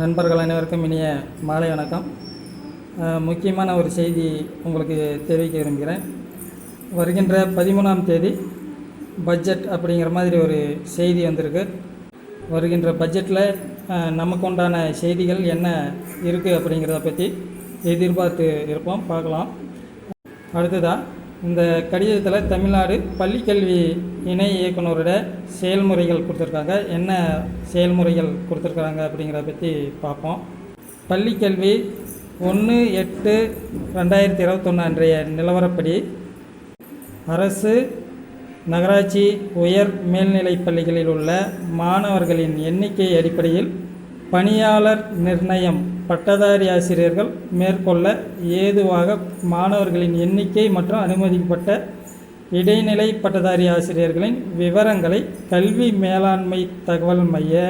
நண்பர்கள் அனைவருக்கும் இனிய மாலை வணக்கம். முக்கியமான ஒரு செய்தி உங்களுக்கு தெரிவிக்க விரும்புகிறேன். வருகின்ற பதிமூணாம் தேதி பட்ஜெட் அப்படிங்கிற மாதிரி ஒரு செய்தி வந்திருக்கு. வருகின்ற பட்ஜெட்டில் நமக்கு உண்டான செய்திகள் என்ன இருக்குது அப்படிங்கிறத பற்றி எதிர்பார்த்து இருப்போம் பார்க்கலாம். அடுத்ததாக இந்த கடிதத்தில் தமிழ்நாடு பள்ளிக்கல்வி இணை இயக்குனரோட செயல்முறைகள் கொடுத்துருக்காங்க. என்ன செயல்முறைகள் கொடுத்துருக்குறாங்க அப்படிங்கிறத பற்றி பார்ப்போம். பள்ளிக்கல்வி ஒன்று எட்டு ரெண்டாயிரத்தி இருபத்தொன்று அன்றைய நிலவரப்படி அரசு நகராட்சி உயர் மேல்நிலைப் பள்ளிகளில் உள்ள மாணவர்களின் எண்ணிக்கை அடிப்படையில் பணியாளர் நிர்ணயம் பட்டதாரி ஆசிரியர்கள் மேற்கொள்ள ஏதுவாக மாணவர்களின் எண்ணிக்கை மற்றும் அனுமதிக்கப்பட்ட இடைநிலை பட்டதாரி ஆசிரியர்களின் விவரங்களை கல்வி மேலாண்மை தகவல் மைய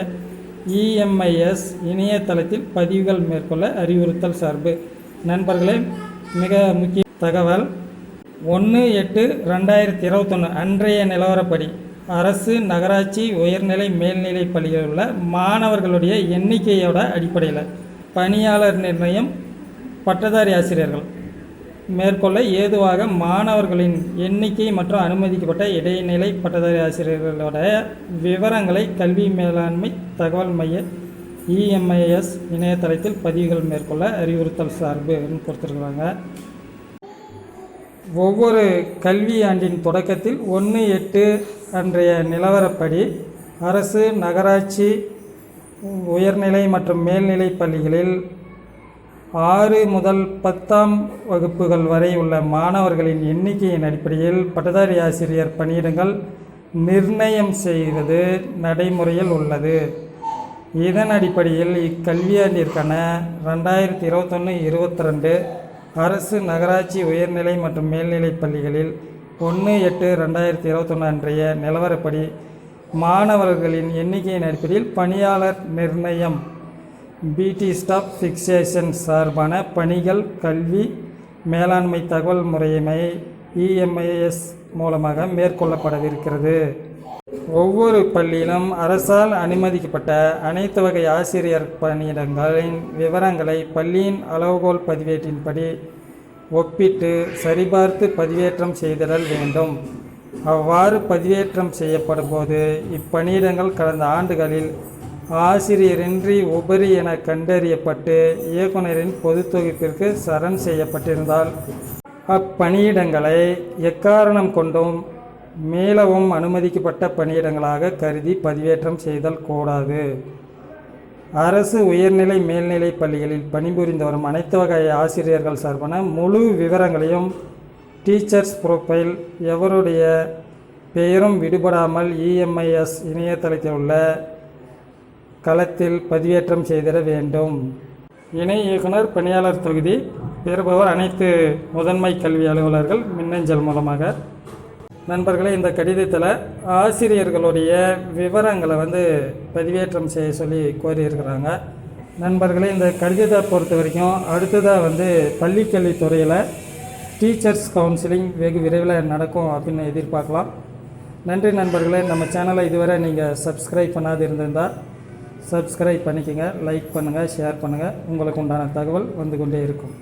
இஎம்ஐஎஸ் இணையதளத்தில் பதிவுகள் மேற்கொள்ள அறிவுறுத்தல் சார்பு. நண்பர்களே மிக முக்கிய தகவல். ஒன்று எட்டு ரெண்டாயிரத்தி இருபத்தொன்று அன்றைய நிலவரப்படி அரசு நகராட்சி உயர்நிலை மேல்நிலை பள்ளிகளில் உள்ள மாணவர்களுடைய எண்ணிக்கையோட அடிப்படையில் பணியாளர் நிர்ணயம் பட்டதாரி ஆசிரியர்கள். மேற்கொள்ள ஏதுவாக மாணவர்களின் எண்ணிக்கை மற்றும் அனுமதிக்கப்பட்ட இடைநிலை பட்டதாரி ஆசிரியர்களோட விவரங்களை கல்வி மேலாண்மை தகவல் மைய இஎம்ஐஎஸ் இணையதளத்தில் பதிவுகள் மேற்கொள்ள அறிவுறுத்தல் சார்பு கொடுத்துருக்குறாங்க. ஒவ்வொரு கல்வி ஆண்டின் தொடக்கத்தில் ஒன்று எட்டு அன்றைய நிலவரப்படி அரசு நகராட்சி உயர்நிலை மற்றும் மேல்நிலை பள்ளிகளில் ஆறு முதல் பத்தாம் வகுப்புகள் வரை உள்ள மாணவர்களின் எண்ணிக்கையின் அடிப்படையில் பட்டதாரி ஆசிரியர் பணியிடங்கள் நிர்ணயம் செய்வது நடைமுறையில் உள்ளது. இதன் அடிப்படையில் இக்கல்வியாண்டிற்கான ரெண்டாயிரத்தி இருபத்தொன்று இருபத்தி ரெண்டு அரசு நகராட்சி உயர்நிலை மற்றும் மேல்நிலைப் பள்ளிகளில் ஒன்று எட்டு ரெண்டாயிரத்தி இருபத்தொன்று அன்றைய நிலவரப்படி மாணவர்களின் எண்ணிக்கையின் அடிப்படையில் பணியாளர் நிர்ணயம். பிடி ஸ்டாப் ஃபிக்சேஷன் சார்பான பணிகள் கல்வி மேலாண்மை தகவல் முறைமை இஎம்ஐஎஸ் மூலமாக மேற்கொள்ளப்படவிருக்கிறது. ஒவ்வொரு பள்ளியிலும் அரசால் அனுமதிக்கப்பட்ட அனைத்து வகை ஆசிரியர் பணியிடங்களின் விவரங்களை பள்ளியின் அளவுகோல் பதிவேட்டின்படி ஒப்பிட்டு சரிபார்த்து பதிவேற்றம் செய்திடல் வேண்டும். அவ்வாறு பதிவேற்றம் செய்யப்படும் போது இப்பணியிடங்கள் கடந்த ஆண்டுகளில் ஆசிரியரின்றி உபரி என கண்டறியப்பட்டு இயக்குனரின் பொது தொகுப்பிற்கு சரண் செய்யப்பட்டிருந்தால் அப்பணியிடங்களை எக்காரணம் கொண்டும் மீளவும் அனுமதிக்கப்பட்ட பணியிடங்களாக கருதி பதிவேற்றம் செய்தல் கூடாது. அரசு உயர்நிலை மேல்நிலை பள்ளிகளில் பணிபுரிந்து வரும் அனைத்து வகை ஆசிரியர்கள் சார்பான முழு விவரங்களையும் டீச்சர்ஸ் ப்ரொஃபைல் எவருடைய பெயரும் விடுபடாமல் இஎம்ஐஎஸ் இணையதளத்தில் உள்ள களத்தில் பதிவேற்றம் செய்திட வேண்டும். இணை இயக்குனர் பணியாளர் தொகுதி பெறுபவர் அனைத்து முதன்மை கல்வி அலுவலர்கள் மின்னஞ்சல் மூலமாக. நண்பர்களே இந்த கடிதத்தில் ஆசிரியர்களுடைய விவரங்களை வந்து பதிவேற்றம் செய்ய சொல்லி கோரியிருக்கிறாங்க. நண்பர்களே இந்த கடிதத்தை பொறுத்த வரைக்கும் அடுத்ததாக வந்து பள்ளிக்கல்வித்துறையில் டீச்சர்ஸ் கவுன்சிலிங் வெகு விரைவில் நடக்கும் அப்படின்னு எதிர்பார்க்கலாம். நன்றி நண்பர்களே நம்ம சேனலை இதுவரை நீங்கள் சப்ஸ்கிரைப் பண்ணாது இருந்திருந்தால் சப்ஸ்கிரைப் பண்ணிக்கோங்க லைக் பண்ணுங்கள் ஷேர் பண்ணுங்கள் உங்களுக்கு உண்டான தகவல் வந்து கொண்டே இருக்கும்.